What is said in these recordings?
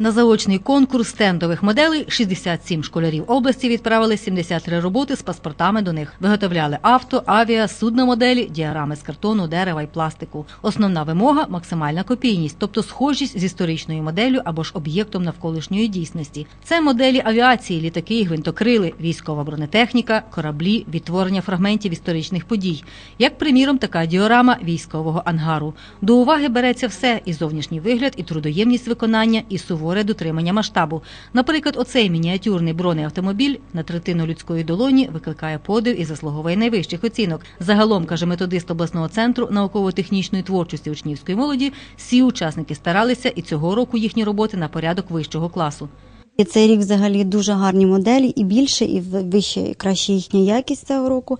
На заочний конкурс стендових моделей 67 школярів області відправили 73 роботи з паспортами до них. Виготовляли авто, авіа, судномоделі, діаграми з картону, дерева і пластику. Основна вимога максимальна копійність, тобто схожість з історичною моделлю або ж об'єктом навколишньої дійсності. Це моделі авіації, літаки, і гвинтокрили, військова бронетехніка, кораблі, відтворення фрагментів історичних подій. Як приміром, така діорама військового ангару. До уваги береться все: і зовнішній вигляд, і трудоємність виконання, і суворе дотримання масштабу. Наприклад, оцей мініатюрний бронеавтомобіль на третину людської долоні викликає подив і заслуговує найвищих оцінок. Загалом каже методист обласного центру науково-технічної творчості учнівської молоді. Всі учасники старалися, і цього року їхні роботи на порядок вищого класу. І цей рік взагалі дуже гарні моделі, і більше, і вище, і краще їхня якість цього року.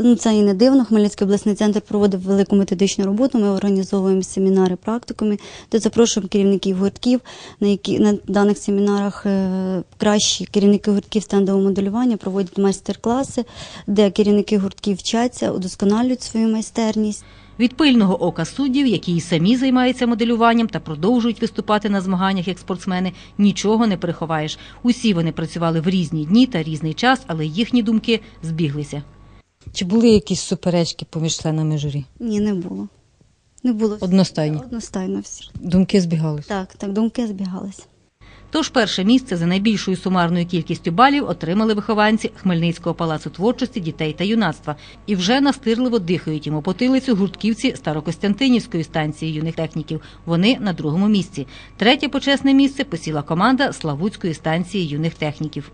Ну це і не дивно. Хмельницький обласний центр проводив велику методичну роботу. Ми організовуємо семінари, практикуми, де запрошуємо керівників гуртків, на які на даних семінарах е, кращі керівники гуртків стендового моделювання проводять майстер-класи, де керівники гуртків вчаться, удосконалюють свою майстерність. Від пильного ока суддів, які й самі займаються моделюванням та продовжують виступати на змаганнях як спортсмени, нічого не приховаєш. Усі вони працювали в різні дні та різний час, але їхні думки збіглися. Чи були якісь суперечки поміж членами журі? Ні, не було. Не було Одностайні. одностайно всі. Думки збігалися. Так, так, думки збігалися. Тож перше місце за найбільшою сумарною кількістю балів отримали вихованці Хмельницького палацу творчості дітей та юнацтва і вже настирливо дихають йому потилицю гуртківці Старокостянтинівської станції юних техніків. Вони на другому місці. Третє почесне місце посіла команда Славутської станції юних техніків.